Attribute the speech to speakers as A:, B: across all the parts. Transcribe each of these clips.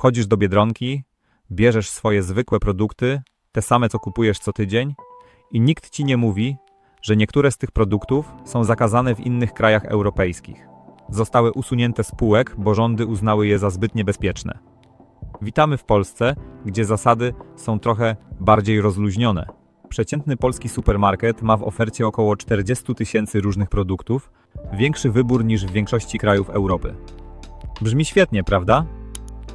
A: Wchodzisz do biedronki, bierzesz swoje zwykłe produkty, te same co kupujesz co tydzień, i nikt ci nie mówi, że niektóre z tych produktów są zakazane w innych krajach europejskich. Zostały usunięte z półek, bo rządy uznały je za zbyt niebezpieczne. Witamy w Polsce, gdzie zasady są trochę bardziej rozluźnione. Przeciętny polski supermarket ma w ofercie około 40 tysięcy różnych produktów, większy wybór niż w większości krajów Europy. Brzmi świetnie, prawda?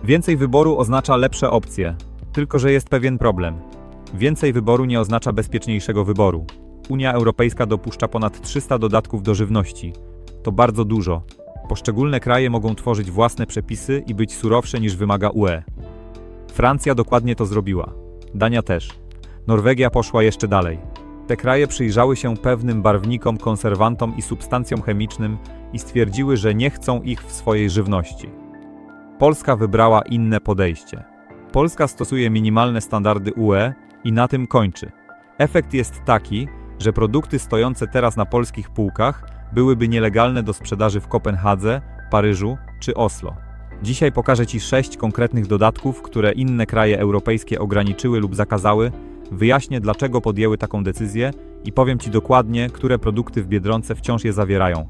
A: Więcej wyboru oznacza lepsze opcje, tylko że jest pewien problem. Więcej wyboru nie oznacza bezpieczniejszego wyboru. Unia Europejska dopuszcza ponad 300 dodatków do żywności. To bardzo dużo. Poszczególne kraje mogą tworzyć własne przepisy i być surowsze niż wymaga UE. Francja dokładnie to zrobiła. Dania też. Norwegia poszła jeszcze dalej. Te kraje przyjrzały się pewnym barwnikom, konserwantom i substancjom chemicznym i stwierdziły, że nie chcą ich w swojej żywności. Polska wybrała inne podejście. Polska stosuje minimalne standardy UE i na tym kończy. Efekt jest taki, że produkty stojące teraz na polskich półkach byłyby nielegalne do sprzedaży w Kopenhadze, Paryżu czy Oslo. Dzisiaj pokażę Ci sześć konkretnych dodatków, które inne kraje europejskie ograniczyły lub zakazały, wyjaśnię dlaczego podjęły taką decyzję i powiem Ci dokładnie, które produkty w Biedronce wciąż je zawierają.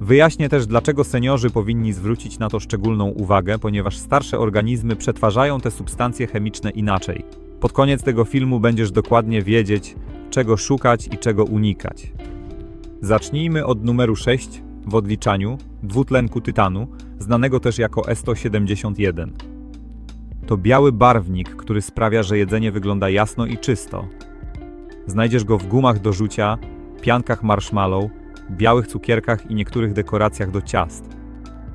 A: Wyjaśnię też, dlaczego seniorzy powinni zwrócić na to szczególną uwagę, ponieważ starsze organizmy przetwarzają te substancje chemiczne inaczej. Pod koniec tego filmu będziesz dokładnie wiedzieć, czego szukać i czego unikać. Zacznijmy od numeru 6 w odliczaniu dwutlenku tytanu, znanego też jako E171. To biały barwnik, który sprawia, że jedzenie wygląda jasno i czysto. Znajdziesz go w gumach do rzucia, piankach marshmallow, białych cukierkach i niektórych dekoracjach do ciast.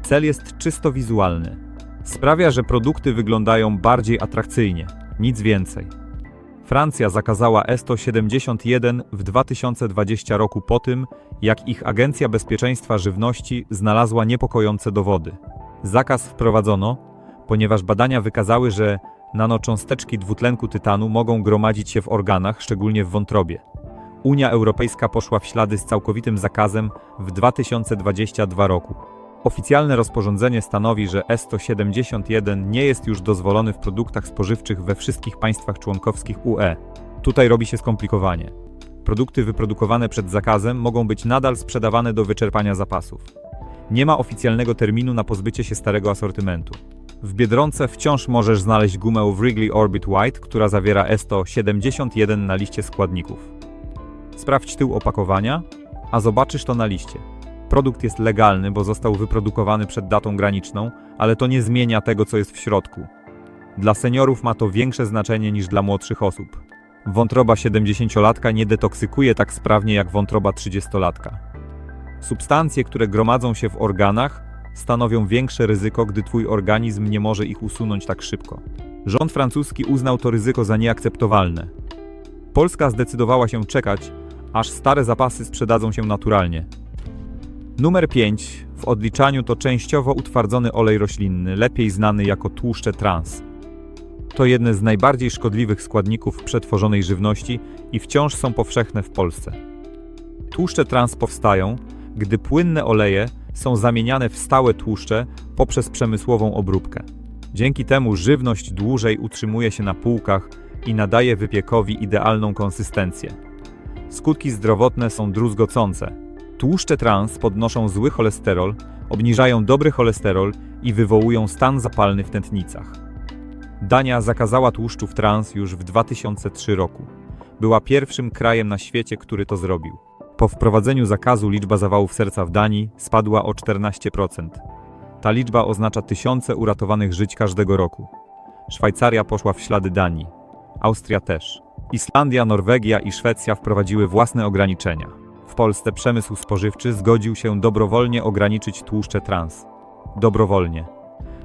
A: Cel jest czysto wizualny. Sprawia, że produkty wyglądają bardziej atrakcyjnie, nic więcej. Francja zakazała E171 w 2020 roku po tym, jak ich Agencja Bezpieczeństwa Żywności znalazła niepokojące dowody. Zakaz wprowadzono, ponieważ badania wykazały, że nanocząsteczki dwutlenku tytanu mogą gromadzić się w organach, szczególnie w wątrobie. Unia Europejska poszła w ślady z całkowitym zakazem w 2022 roku. Oficjalne rozporządzenie stanowi, że E171 nie jest już dozwolony w produktach spożywczych we wszystkich państwach członkowskich UE. Tutaj robi się skomplikowanie. Produkty wyprodukowane przed zakazem mogą być nadal sprzedawane do wyczerpania zapasów. Nie ma oficjalnego terminu na pozbycie się starego asortymentu. W Biedronce wciąż możesz znaleźć gumę Wrigley Orbit White, która zawiera E171 na liście składników. Sprawdź tył opakowania, a zobaczysz to na liście. Produkt jest legalny, bo został wyprodukowany przed datą graniczną, ale to nie zmienia tego, co jest w środku. Dla seniorów ma to większe znaczenie niż dla młodszych osób. Wątroba 70-latka nie detoksykuje tak sprawnie jak wątroba 30-latka. Substancje, które gromadzą się w organach, stanowią większe ryzyko, gdy twój organizm nie może ich usunąć tak szybko. Rząd francuski uznał to ryzyko za nieakceptowalne. Polska zdecydowała się czekać, aż stare zapasy sprzedadzą się naturalnie. Numer 5 w odliczaniu to częściowo utwardzony olej roślinny, lepiej znany jako tłuszcze trans. To jedne z najbardziej szkodliwych składników przetworzonej żywności i wciąż są powszechne w Polsce. Tłuszcze trans powstają, gdy płynne oleje są zamieniane w stałe tłuszcze poprzez przemysłową obróbkę. Dzięki temu żywność dłużej utrzymuje się na półkach i nadaje wypiekowi idealną konsystencję. Skutki zdrowotne są druzgocące. Tłuszcze trans podnoszą zły cholesterol, obniżają dobry cholesterol i wywołują stan zapalny w tętnicach. Dania zakazała tłuszczów trans już w 2003 roku. Była pierwszym krajem na świecie, który to zrobił. Po wprowadzeniu zakazu liczba zawałów serca w Danii spadła o 14%. Ta liczba oznacza tysiące uratowanych żyć każdego roku. Szwajcaria poszła w ślady Danii. Austria też. Islandia, Norwegia i Szwecja wprowadziły własne ograniczenia. W Polsce przemysł spożywczy zgodził się dobrowolnie ograniczyć tłuszcze trans. Dobrowolnie.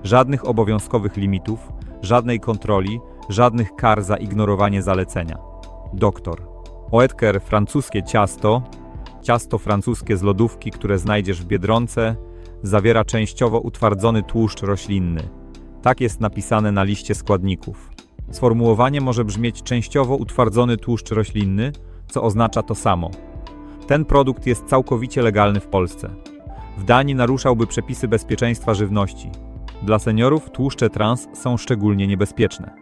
A: Żadnych obowiązkowych limitów, żadnej kontroli, żadnych kar za ignorowanie zalecenia. Doktor. Oetker francuskie ciasto, ciasto francuskie z lodówki, które znajdziesz w Biedronce, zawiera częściowo utwardzony tłuszcz roślinny. Tak jest napisane na liście składników. Sformułowanie może brzmieć częściowo utwardzony tłuszcz roślinny, co oznacza to samo. Ten produkt jest całkowicie legalny w Polsce. W Danii naruszałby przepisy bezpieczeństwa żywności. Dla seniorów tłuszcze trans są szczególnie niebezpieczne.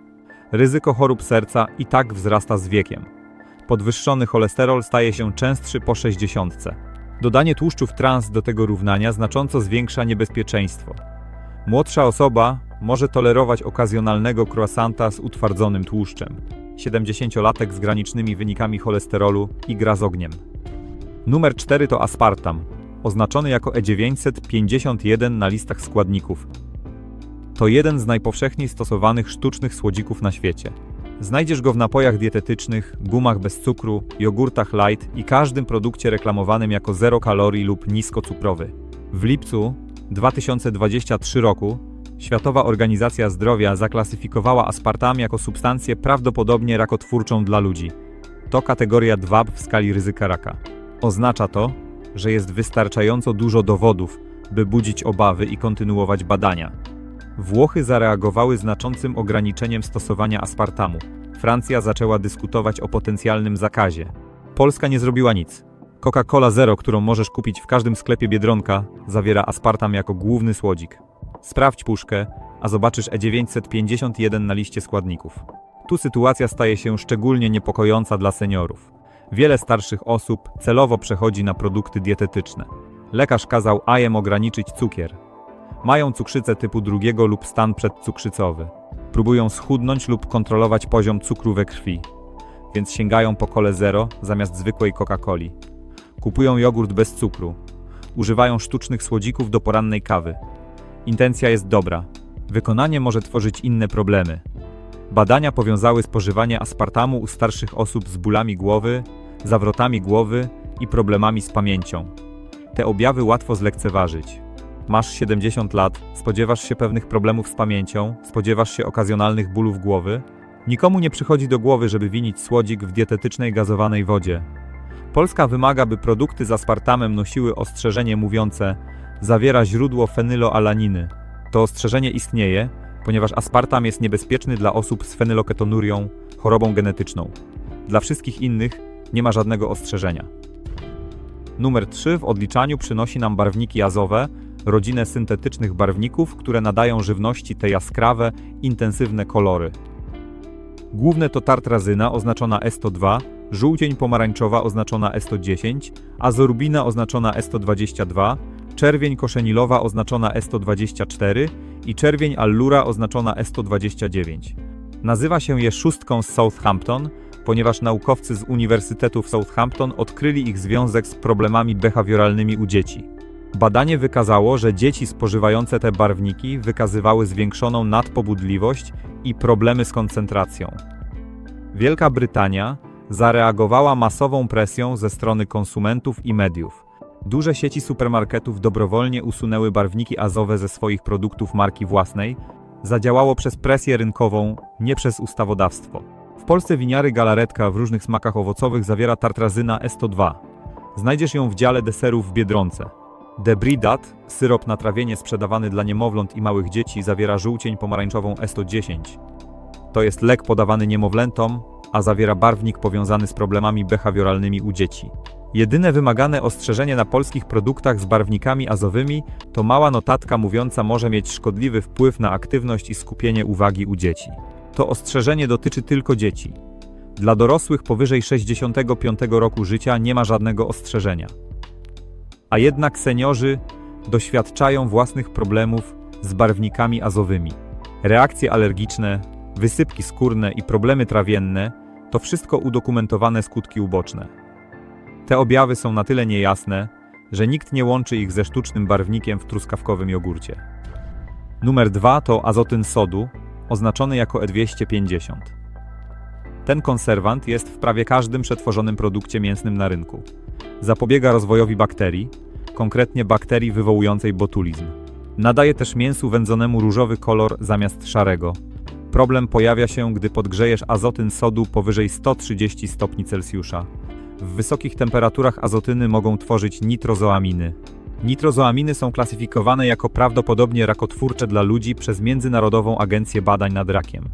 A: Ryzyko chorób serca i tak wzrasta z wiekiem. Podwyższony cholesterol staje się częstszy po 60. Dodanie tłuszczów trans do tego równania znacząco zwiększa niebezpieczeństwo. Młodsza osoba może tolerować okazjonalnego croissanta z utwardzonym tłuszczem. 70-latek z granicznymi wynikami cholesterolu i gra z ogniem. Numer 4 to aspartam, oznaczony jako E E951 na listach składników. To jeden z najpowszechniej stosowanych sztucznych słodzików na świecie. Znajdziesz go w napojach dietetycznych, gumach bez cukru, jogurtach light i każdym produkcie reklamowanym jako zero kalorii lub niskocukrowy. W lipcu 2023 roku Światowa Organizacja Zdrowia zaklasyfikowała aspartam jako substancję prawdopodobnie rakotwórczą dla ludzi. To kategoria 2 w skali ryzyka raka. Oznacza to, że jest wystarczająco dużo dowodów, by budzić obawy i kontynuować badania. Włochy zareagowały znaczącym ograniczeniem stosowania aspartamu. Francja zaczęła dyskutować o potencjalnym zakazie. Polska nie zrobiła nic. Coca-Cola Zero, którą możesz kupić w każdym sklepie Biedronka, zawiera aspartam jako główny słodzik. Sprawdź puszkę, a zobaczysz E E951 na liście składników. Tu sytuacja staje się szczególnie niepokojąca dla seniorów. Wiele starszych osób celowo przechodzi na produkty dietetyczne. Lekarz kazał ajem ograniczyć cukier. Mają cukrzycę typu drugiego lub stan przedcukrzycowy. Próbują schudnąć lub kontrolować poziom cukru we krwi, więc sięgają po kole zero zamiast zwykłej Coca-Coli. Kupują jogurt bez cukru. Używają sztucznych słodzików do porannej kawy. Intencja jest dobra. Wykonanie może tworzyć inne problemy. Badania powiązały spożywanie aspartamu u starszych osób z bólami głowy, zawrotami głowy i problemami z pamięcią. Te objawy łatwo zlekceważyć. Masz 70 lat, spodziewasz się pewnych problemów z pamięcią, spodziewasz się okazjonalnych bólów głowy. Nikomu nie przychodzi do głowy, żeby winić słodzik w dietetycznej gazowanej wodzie. Polska wymaga, by produkty z aspartamem nosiły ostrzeżenie mówiące zawiera źródło fenyloalaniny. To ostrzeżenie istnieje, ponieważ aspartam jest niebezpieczny dla osób z fenyloketonurią, chorobą genetyczną. Dla wszystkich innych nie ma żadnego ostrzeżenia. Numer 3 w odliczaniu przynosi nam barwniki azowe, rodzinę syntetycznych barwników, które nadają żywności te jaskrawe, intensywne kolory. Główne to tartrazyna oznaczona E102, żółcień pomarańczowa oznaczona E110, azorbina oznaczona E122, czerwień koszenilowa oznaczona E124 i czerwień allura oznaczona E129. Nazywa się je szóstką z Southampton, ponieważ naukowcy z Uniwersytetu w Southampton odkryli ich związek z problemami behawioralnymi u dzieci. Badanie wykazało, że dzieci spożywające te barwniki wykazywały zwiększoną nadpobudliwość i problemy z koncentracją. Wielka Brytania zareagowała masową presją ze strony konsumentów i mediów. Duże sieci supermarketów dobrowolnie usunęły barwniki azowe ze swoich produktów marki własnej. Zadziałało przez presję rynkową, nie przez ustawodawstwo. W Polsce winiary galaretka w różnych smakach owocowych zawiera tartrazyna E102. Znajdziesz ją w dziale deserów w Biedronce. Debridat, syrop na trawienie sprzedawany dla niemowląt i małych dzieci, zawiera żółcień pomarańczową E110. To jest lek podawany niemowlętom, a zawiera barwnik powiązany z problemami behawioralnymi u dzieci. Jedyne wymagane ostrzeżenie na polskich produktach z barwnikami azowymi to mała notatka mówiąca może mieć szkodliwy wpływ na aktywność i skupienie uwagi u dzieci. To ostrzeżenie dotyczy tylko dzieci. Dla dorosłych powyżej 65 roku życia nie ma żadnego ostrzeżenia. A jednak seniorzy doświadczają własnych problemów z barwnikami azowymi. Reakcje alergiczne, wysypki skórne i problemy trawienne to wszystko udokumentowane skutki uboczne. Te objawy są na tyle niejasne, że nikt nie łączy ich ze sztucznym barwnikiem w truskawkowym jogurcie. Numer 2 to azotyn sodu, oznaczony jako E250. Ten konserwant jest w prawie każdym przetworzonym produkcie mięsnym na rynku. Zapobiega rozwojowi bakterii, konkretnie bakterii wywołującej botulizm. Nadaje też mięsu wędzonemu różowy kolor zamiast szarego. Problem pojawia się, gdy podgrzejesz azotyn sodu powyżej 130 stopni Celsjusza. W wysokich temperaturach azotyny mogą tworzyć nitrozoaminy. Nitrozoaminy są klasyfikowane jako prawdopodobnie rakotwórcze dla ludzi przez Międzynarodową Agencję Badań nad Rakiem.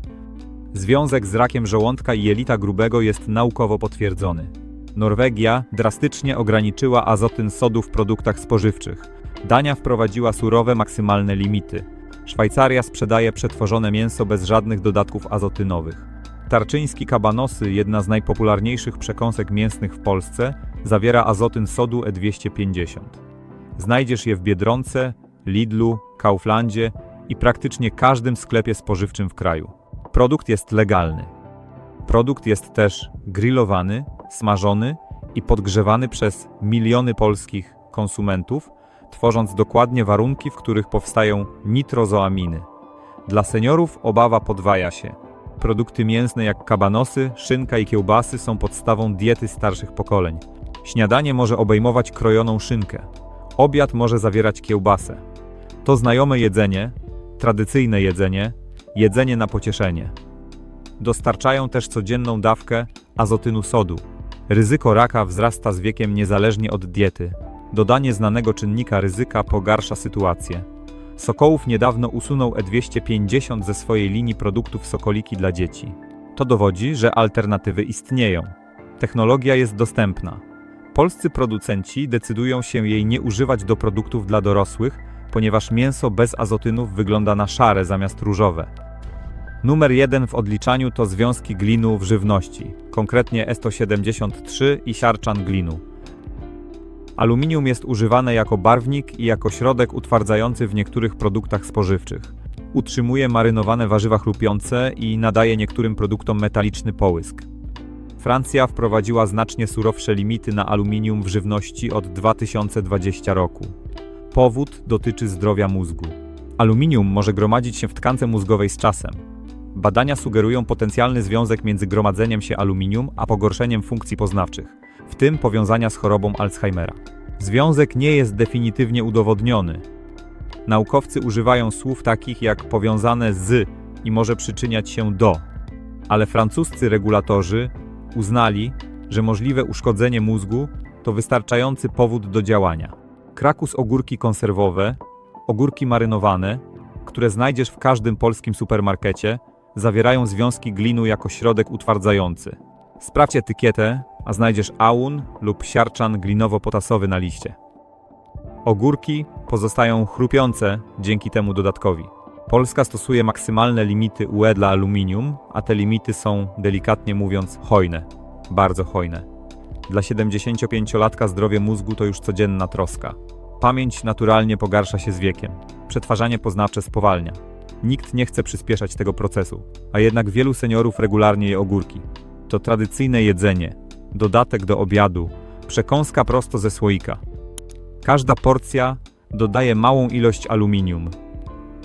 A: Związek z rakiem żołądka i jelita grubego jest naukowo potwierdzony. Norwegia drastycznie ograniczyła azotyn sodu w produktach spożywczych. Dania wprowadziła surowe maksymalne limity. Szwajcaria sprzedaje przetworzone mięso bez żadnych dodatków azotynowych. Tarczyński kabanosy, jedna z najpopularniejszych przekąsek mięsnych w Polsce, zawiera azotyn sodu E250. Znajdziesz je w Biedronce, Lidlu, Kauflandzie i praktycznie każdym sklepie spożywczym w kraju. Produkt jest legalny. Produkt jest też grillowany, smażony i podgrzewany przez miliony polskich konsumentów, tworząc dokładnie warunki, w których powstają nitrozoaminy. Dla seniorów obawa podwaja się. Produkty mięsne jak kabanosy, szynka i kiełbasy są podstawą diety starszych pokoleń. Śniadanie może obejmować krojoną szynkę. Obiad może zawierać kiełbasę. To znajome jedzenie, tradycyjne jedzenie, jedzenie na pocieszenie. Dostarczają też codzienną dawkę azotynu sodu. Ryzyko raka wzrasta z wiekiem niezależnie od diety. Dodanie znanego czynnika ryzyka pogarsza sytuację. Sokołów niedawno usunął E250 ze swojej linii produktów sokoliki dla dzieci. To dowodzi, że alternatywy istnieją. Technologia jest dostępna. Polscy producenci decydują się jej nie używać do produktów dla dorosłych, ponieważ mięso bez azotynów wygląda na szare zamiast różowe. Numer jeden w odliczaniu to związki glinu w żywności, konkretnie E173 i siarczan glinu. Aluminium jest używane jako barwnik i jako środek utwardzający w niektórych produktach spożywczych. Utrzymuje marynowane warzywa chrupiące i nadaje niektórym produktom metaliczny połysk. Francja wprowadziła znacznie surowsze limity na aluminium w żywności od 2020 roku. Powód dotyczy zdrowia mózgu. Aluminium może gromadzić się w tkance mózgowej z czasem. Badania sugerują potencjalny związek między gromadzeniem się aluminium a pogorszeniem funkcji poznawczych, w tym powiązania z chorobą Alzheimera. Związek nie jest definitywnie udowodniony. Naukowcy używają słów takich jak powiązane z i może przyczyniać się do, ale francuscy regulatorzy uznali, że możliwe uszkodzenie mózgu to wystarczający powód do działania. Krakus ogórki konserwowe, ogórki marynowane, które znajdziesz w każdym polskim supermarkecie, zawierają związki glinu jako środek utwardzający. Sprawdź etykietę, a znajdziesz aun lub siarczan glinowo-potasowy na liście. Ogórki pozostają chrupiące dzięki temu dodatkowi. Polska stosuje maksymalne limity UE dla aluminium, a te limity są, delikatnie mówiąc, hojne. Bardzo hojne. Dla 75-latka zdrowie mózgu to już codzienna troska. Pamięć naturalnie pogarsza się z wiekiem. Przetwarzanie poznawcze spowalnia. Nikt nie chce przyspieszać tego procesu, a jednak wielu seniorów regularnie je ogórki. To tradycyjne jedzenie, dodatek do obiadu, przekąska prosto ze słoika. Każda porcja dodaje małą ilość aluminium.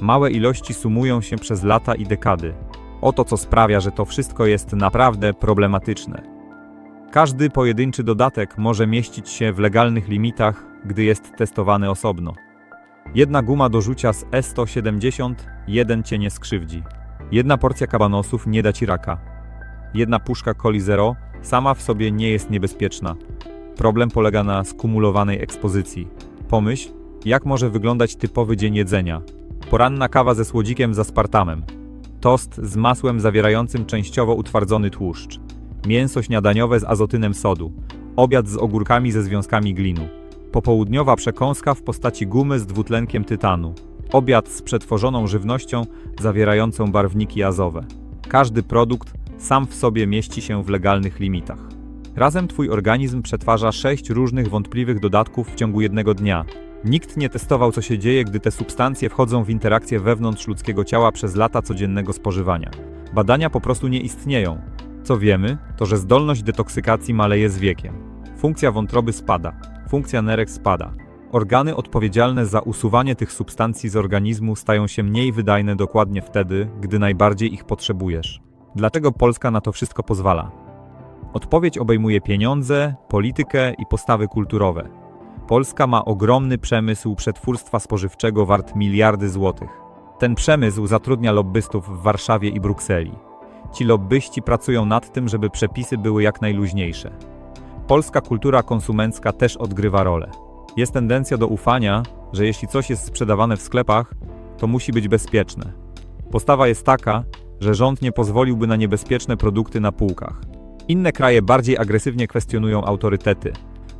A: Małe ilości sumują się przez lata i dekady. Oto co sprawia, że to wszystko jest naprawdę problematyczne. Każdy pojedynczy dodatek może mieścić się w legalnych limitach, gdy jest testowany osobno. Jedna guma do rzucia z E170 jeden cię nie skrzywdzi. Jedna porcja kabanosów nie da ci raka. Jedna puszka Coli Zero sama w sobie nie jest niebezpieczna. Problem polega na skumulowanej ekspozycji. Pomyśl, jak może wyglądać typowy dzień jedzenia. Poranna kawa ze słodzikiem z aspartamem. Tost z masłem zawierającym częściowo utwardzony tłuszcz. Mięso śniadaniowe z azotynem sodu. Obiad z ogórkami ze związkami glinu. Popołudniowa przekąska w postaci gumy z dwutlenkiem tytanu. Obiad z przetworzoną żywnością zawierającą barwniki azowe. Każdy produkt sam w sobie mieści się w legalnych limitach. Razem Twój organizm przetwarza sześć różnych wątpliwych dodatków w ciągu jednego dnia. Nikt nie testował, co się dzieje, gdy te substancje wchodzą w interakcję wewnątrz ludzkiego ciała przez lata codziennego spożywania. Badania po prostu nie istnieją. Co wiemy, to że zdolność detoksykacji maleje z wiekiem. Funkcja wątroby spada, funkcja nerek spada. Organy odpowiedzialne za usuwanie tych substancji z organizmu stają się mniej wydajne dokładnie wtedy, gdy najbardziej ich potrzebujesz. Dlaczego Polska na to wszystko pozwala? Odpowiedź obejmuje pieniądze, politykę i postawy kulturowe. Polska ma ogromny przemysł przetwórstwa spożywczego wart miliardy złotych. Ten przemysł zatrudnia lobbystów w Warszawie i Brukseli. Ci lobbyści pracują nad tym, żeby przepisy były jak najluźniejsze. Polska kultura konsumencka też odgrywa rolę. Jest tendencja do ufania, że jeśli coś jest sprzedawane w sklepach, to musi być bezpieczne. Postawa jest taka, że rząd nie pozwoliłby na niebezpieczne produkty na półkach. Inne kraje bardziej agresywnie kwestionują autorytety.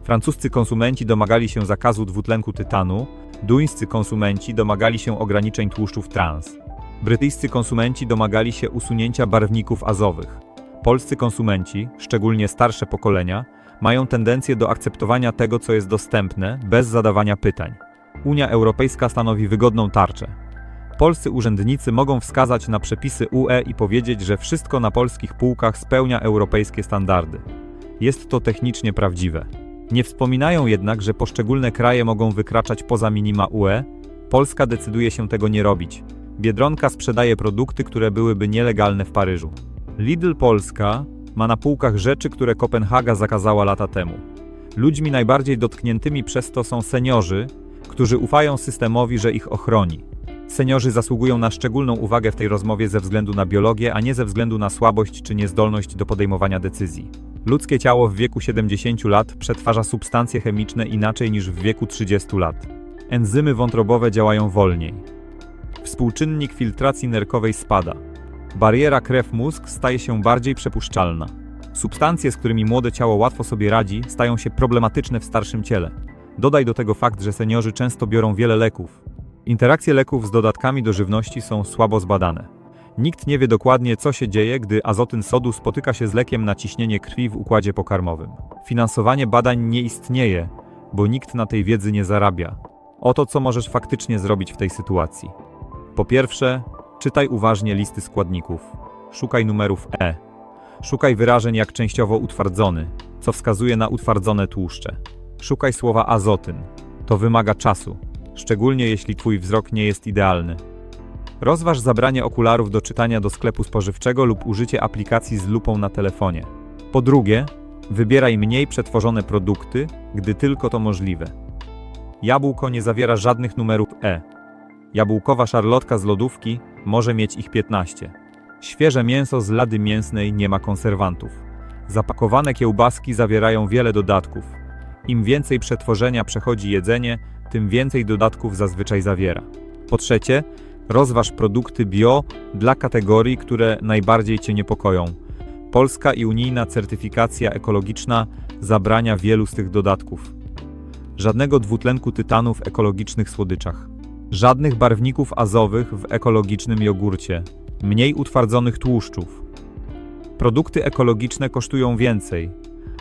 A: Francuscy konsumenci domagali się zakazu dwutlenku tytanu, Duńscy konsumenci domagali się ograniczeń tłuszczów trans. Brytyjscy konsumenci domagali się usunięcia barwników azowych. Polscy konsumenci, szczególnie starsze pokolenia, mają tendencję do akceptowania tego, co jest dostępne, bez zadawania pytań. Unia Europejska stanowi wygodną tarczę. Polscy urzędnicy mogą wskazać na przepisy UE i powiedzieć, że wszystko na polskich półkach spełnia europejskie standardy. Jest to technicznie prawdziwe. Nie wspominają jednak, że poszczególne kraje mogą wykraczać poza minima UE. Polska decyduje się tego nie robić. Biedronka sprzedaje produkty, które byłyby nielegalne w Paryżu. Lidl Polska ma na półkach rzeczy, które Kopenhaga zakazała lata temu. Ludźmi najbardziej dotkniętymi przez to są seniorzy, którzy ufają systemowi, że ich ochroni. Seniorzy zasługują na szczególną uwagę w tej rozmowie ze względu na biologię, a nie ze względu na słabość czy niezdolność do podejmowania decyzji. Ludzkie ciało w wieku 70 lat przetwarza substancje chemiczne inaczej niż w wieku 30 lat. Enzymy wątrobowe działają wolniej. Współczynnik filtracji nerkowej spada. Bariera krew-mózg staje się bardziej przepuszczalna. Substancje, z którymi młode ciało łatwo sobie radzi, stają się problematyczne w starszym ciele. Dodaj do tego fakt, że seniorzy często biorą wiele leków. Interakcje leków z dodatkami do żywności są słabo zbadane. Nikt nie wie dokładnie, co się dzieje, gdy azotyn sodu spotyka się z lekiem na ciśnienie krwi w układzie pokarmowym. Finansowanie badań nie istnieje, bo nikt na tej wiedzy nie zarabia. Oto co możesz faktycznie zrobić w tej sytuacji. Po pierwsze, czytaj uważnie listy składników. Szukaj numerów E. Szukaj wyrażeń jak częściowo utwardzony, co wskazuje na utwardzone tłuszcze. Szukaj słowa azotyn. To wymaga czasu, szczególnie jeśli twój wzrok nie jest idealny. Rozważ zabranie okularów do czytania do sklepu spożywczego lub użycie aplikacji z lupą na telefonie. Po drugie, wybieraj mniej przetworzone produkty, gdy tylko to możliwe. Jabłko nie zawiera żadnych numerów E. Jabłkowa szarlotka z lodówki może mieć ich 15. Świeże mięso z lady mięsnej nie ma konserwantów. Zapakowane kiełbaski zawierają wiele dodatków. Im więcej przetworzenia przechodzi jedzenie, tym więcej dodatków zazwyczaj zawiera. Po trzecie, rozważ produkty bio dla kategorii, które najbardziej Cię niepokoją. Polska i unijna certyfikacja ekologiczna zabrania wielu z tych dodatków. Żadnego dwutlenku tytanu w ekologicznych słodyczach. Żadnych barwników azowych w ekologicznym jogurcie. Mniej utwardzonych tłuszczów. Produkty ekologiczne kosztują więcej,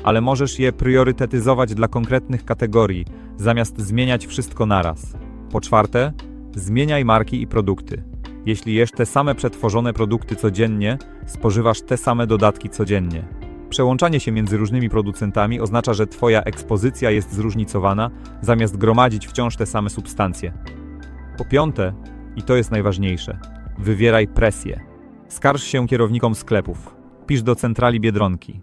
A: ale możesz je priorytetyzować dla konkretnych kategorii, zamiast zmieniać wszystko naraz. Po czwarte, zmieniaj marki i produkty. Jeśli jesz te same przetworzone produkty codziennie, spożywasz te same dodatki codziennie. Przełączanie się między różnymi producentami oznacza, że Twoja ekspozycja jest zróżnicowana, zamiast gromadzić wciąż te same substancje. Po piąte, i to jest najważniejsze, wywieraj presję. Skarż się kierownikom sklepów. Pisz do centrali Biedronki.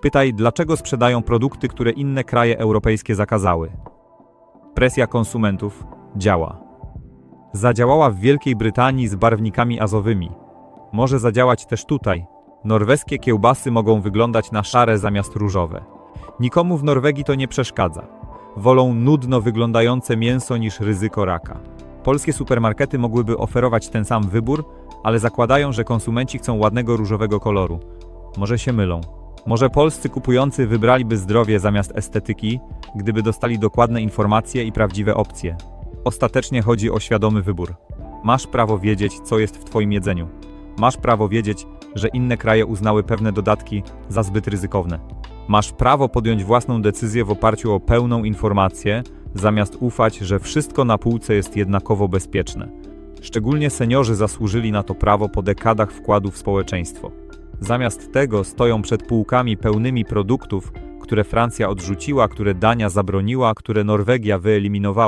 A: Pytaj, dlaczego sprzedają produkty, które inne kraje europejskie zakazały. Presja konsumentów działa. Zadziałała w Wielkiej Brytanii z barwnikami azowymi. Może zadziałać też tutaj. Norweskie kiełbasy mogą wyglądać na szare zamiast różowe. Nikomu w Norwegii to nie przeszkadza. Wolą nudno wyglądające mięso niż ryzyko raka. Polskie supermarkety mogłyby oferować ten sam wybór, ale zakładają, że konsumenci chcą ładnego różowego koloru. Może się mylą. Może polscy kupujący wybraliby zdrowie zamiast estetyki, gdyby dostali dokładne informacje i prawdziwe opcje. Ostatecznie chodzi o świadomy wybór. Masz prawo wiedzieć, co jest w Twoim jedzeniu. Masz prawo wiedzieć, że inne kraje uznały pewne dodatki za zbyt ryzykowne. Masz prawo podjąć własną decyzję w oparciu o pełną informację, zamiast ufać, że wszystko na półce jest jednakowo bezpieczne. Szczególnie seniorzy zasłużyli na to prawo po dekadach wkładu w społeczeństwo. Zamiast tego stoją przed półkami pełnymi produktów, które Francja odrzuciła, które Dania zabroniła, które Norwegia wyeliminowała.